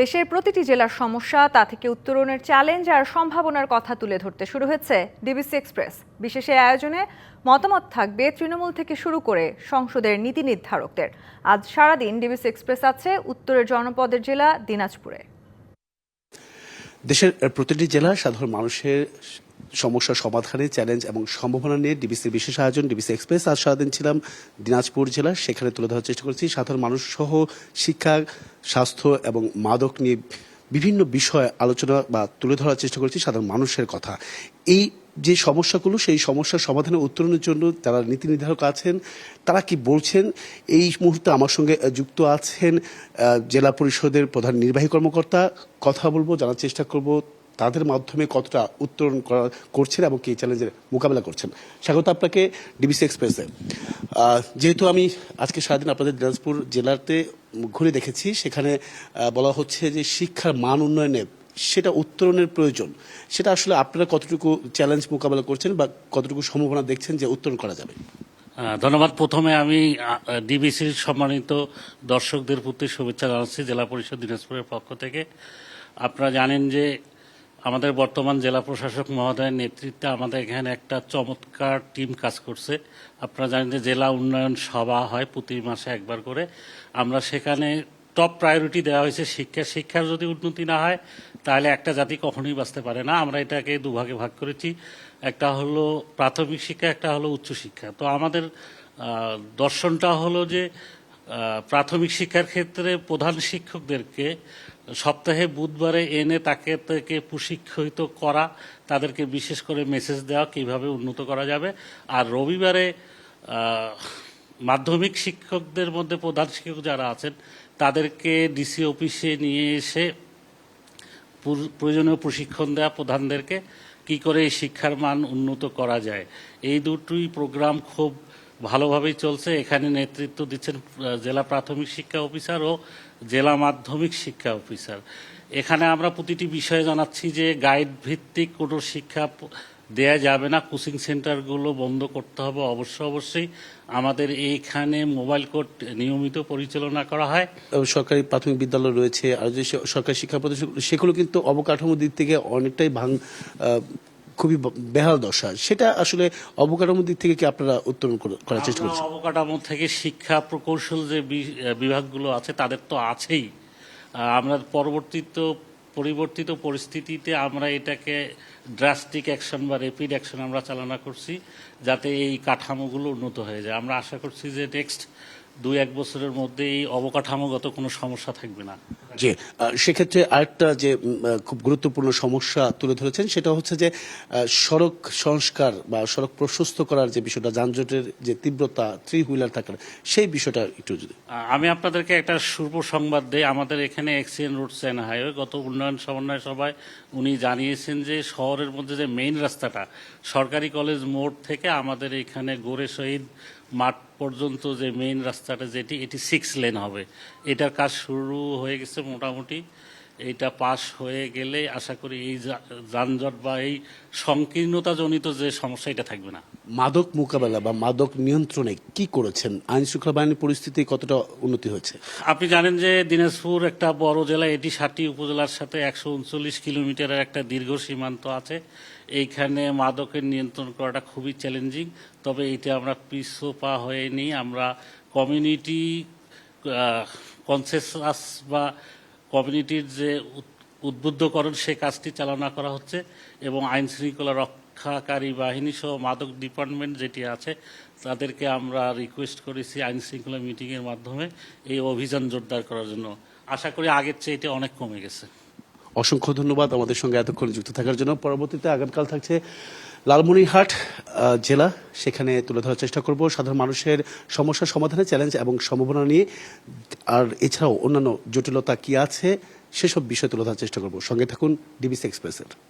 দেশের প্রতিটি জেলার সমস্যা, তা থেকে উত্তরণের চ্যালেঞ্জ আর সম্ভাবনার কথা তুলে ধরতে শুরু হয়েছে ডিবিসি এক্সপ্রেস বিশেষ এই আয়োজনে মতামত থাকবে তৃণমূল থেকে শুরু করে সংসদের নীতি নির্ধারকদের। আজ সারাদিন ডিবিসি এক্সপ্রেস আছে উত্তরের জনপদের জেলা, দিনাজপুরে। দেশের প্রতিটি জেলা সাধারণ মানুষের সমস্যা সমাধানে চ্যালেঞ্জ এবং সম্ভাবনা নিয়ে ডিবিসির বিশেষ আয়োজন, ডিবিসি এক্সপ্রেস। আজ সারাদিন ছিলাম দিনাজপুর জেলা, সেখানে তুলে ধরার চেষ্টা করেছি। সাধারণ মানুষ সহ শিক্ষা, স্বাস্থ্য এবং মাদক নিয়ে বিভিন্ন বিষয় আলোচনা বা তুলে ধরার চেষ্টা করেছি সাধারণ মানুষের কথা। এই যে সমস্যাগুলো, সেই সমস্যার সমাধানে উত্তরণের জন্য যারা নীতি নির্ধারক আছেন। তারা কি বলছেন? এই মুহূর্তে আমার সঙ্গে যুক্ত আছেন জেলা পরিষদের প্রধান নির্বাহী কর্মকর্তা। কথা বলব, জানার চেষ্টা করব, তাদের মাধ্যমে কতটা উত্তরণ করা, করছেন এবং কি চ্যালেঞ্জের মোকাবেলা করছেন। স্বাগত আপনাকে ডিবিসি এক্সপ্রেসে। যেহেতু আমি আজকে সারাদিন আপনাদের দিনাজপুর জেলাতে ঘুরে দেখেছি, সেখানে বলা হচ্ছে যে শিক্ষার মান উন্নয়নে সেটা উত্তরণের প্রয়োজন। সেটা আসলে আপনারা কতটুকু চ্যালেঞ্জ মোকাবেলা করছেন বা কতটুকু সম্ভাবনা দেখছেন যে উত্তরণ করা যাবে? ধন্যবাদ। প্রথমে আমি ডিবিসির সম্মানিত দর্শকদের প্রতি শুভেচ্ছা জানাচ্ছি জেলা পরিষদ দিনাজপুরের পক্ষ থেকে। আপনারা জানেন যে আমাদের বর্তমান জেলা প্রশাসক মহোদয়ের নেতৃত্বে আমাদের এখানে একটা চমৎকার টিম কাজ করছে। আপনারা জানেন যে জেলা উন্নয়ন সভা হয় প্রতি মাসে একবার করে। আমরা সেখানে টপ প্রায়োরিটি দেওয়া হয়েছে শিক্ষা। শিক্ষার যদি উন্নতি না হয়, তাহলে একটা জাতি কখনোই বাঁচতে পারে না। আমরা এটাকে দুভাগে ভাগ করেছি। একটা হলো প্রাথমিক শিক্ষা, একটা হলো উচ্চশিক্ষা তো আমাদের দর্শনটা হলো যে প্রাথমিক শিক্ষার ক্ষেত্রে প্রধান শিক্ষকদেরকে সপ্তাহে বুধবারে এনে তাকে থেকে প্রশিক্ষিত করা, তাদেরকে বিশেষ করে মেসেজ দেওয়া, কীভাবে উন্নত করা যাবে। আর রবিবারে মাধ্যমিক শিক্ষকদের মধ্যে প্রধান শিক্ষক যারা আছেন তাদেরকে ডিসি অফিসে নিয়ে এসে প্রয়োজনীয় প্রশিক্ষণ দেওয়া প্রধানদেরকে কি করে শিক্ষার মান উন্নত করা যায়। এই দুটোই প্রোগ্রাম খুব ভালোভাবেই চলছে। এখানে নেতৃত্ব দিচ্ছেন জেলা প্রাথমিক শিক্ষা অফিসার ও জেলা মাধ্যমিক শিক্ষা অফিসার এখানে আমরা প্রতিটি বিষয়ে জানাচ্ছি যে গাইড ভিত্তিক কোনো শিক্ষা দেয়া যাবে না। কোচিং সেন্টারগুলো বন্ধ করতে হবে। অবশ্য অবশ্যই আমাদের এইখানে মোবাইল কোর্ট নিয়মিত পরিচালনা করা হয়। সরকারি প্রাথমিক বিদ্যালয় রয়েছে আর যে সরকারি শিক্ষা প্রতিষ্ঠান সেগুলো কিন্তু অবকাঠামোর দিক থেকে অনেকটাই ভাঙ খুবই বেহাল দশা। সেটা আসলে অবকাঠামোর দিক থেকে কি আপনারা উত্তরণ করার চেষ্টা করছেন? অবকাঠামো থেকে শিক্ষা প্রকৌশল যে বিভাগগুলো আছে তাদের তো আছেই। আমরা পরবর্তীত পরিবর্তিত পরিস্থিতিতে আমরা এটাকে ড্রাস্টিক অ্যাকশন বা র্যাপিড অ্যাকশন আমরা চালনা করছি, যাতে এই কাঠামোগুলো উন্নত হয়ে যায়। আমরা আশা করছি যে নেক্সট দুই এক বছরের মধ্যে এই অবকাঠামোগত কোনো সমস্যা থাকবে না। জি সেক্ষেত্রে আরেকটা যে খুব গুরুত্বপূর্ণ সমস্যা তুলে ধরেছেন সেটা হচ্ছে যে সড়ক সংস্কার বা সড়ক প্রশস্ত করার যে বিষয়টা, যানজটের যে তীব্রতা, থ্রি হুইলার থাকার, সেই বিষয়টা একটু যদি আমি আপনাদেরকে একটা শুভ সংবাদ দেই। আমাদের এখানে এক্সিডেন্ট রোড সেন হাইওয়ে গত উন্নয়ন সমন্বয় সভায় উনি জানিয়েছেন যে, শহরের মধ্যে যে মেইন রাস্তাটা, সরকারি কলেজ মোড় থেকে আমাদের এখানে গোরে শহীদ মাঠ পর্যন্ত যে মেইন রাস্তাটা যেটি, এটি সিক্স লেন হবে। এটার কাজ শুরু হয়ে গেছে মোটামুটি। এইটা পাশ হয়ে গেলে আশা করি এই যানজট বা এই সংকীর্ণতাজনিত যে সমস্যা এটা থাকবে না। মাদক মোকাবেলা বা মাদক নিয়ন্ত্রণে কি করেছেন? আইন শৃঙ্খলা বাহিনীর পরিস্থিতি কতটা উন্নতি হয়েছে? আপনি জানেন যে দিনাজপুর একটা বড় জেলা এটি ষাটটি উপজেলার সাথে একশো উনচল্লিশ কিলোমিটারের একটা দীর্ঘ সীমান্ত আছে। এইখানে মাদকের নিয়ন্ত্রণ করাটা খুবই চ্যালেঞ্জিং তবে এটা আমরা পিছু পা হয়নি আমরা কমিউনিটি কনসেসাস বা কমিউনিটির যে উদ- উদ্বুদ্ধকরণ, সে কাজটি চালনা করা হচ্ছে এবং আইন শৃঙ্খলা রক্ষাকারী বাহিনী সহ মাদক ডিপার্টমেন্ট যেটি আছে, তাদেরকে আমরা রিকোয়েস্ট করেছি আইন শৃঙ্খলা মিটিংয়ের মাধ্যমে এই অভিযান জোরদার করার জন্য। আশা করি আগের চেয়ে এটা অনেক কমে গেছে। অসংখ্য ধন্যবাদ আমাদের সঙ্গে এতক্ষণ যুক্ত থাকার জন্য। পরবর্তীতে আগামীকাল থাকছে লালমনিরহাট জেলা। সেখানে তুলে ধরার চেষ্টা করব। সাধারণ মানুষের সমস্যা সমাধানে চ্যালেঞ্জ এবং সম্ভাবনা নিয়ে। আর এছাড়াও অন্যান্য জটিলতা কি আছে, সেসব বিষয় তুলে ধরার চেষ্টা করব। সঙ্গে থাকুন ডিবিসি এক্সপ্রেসের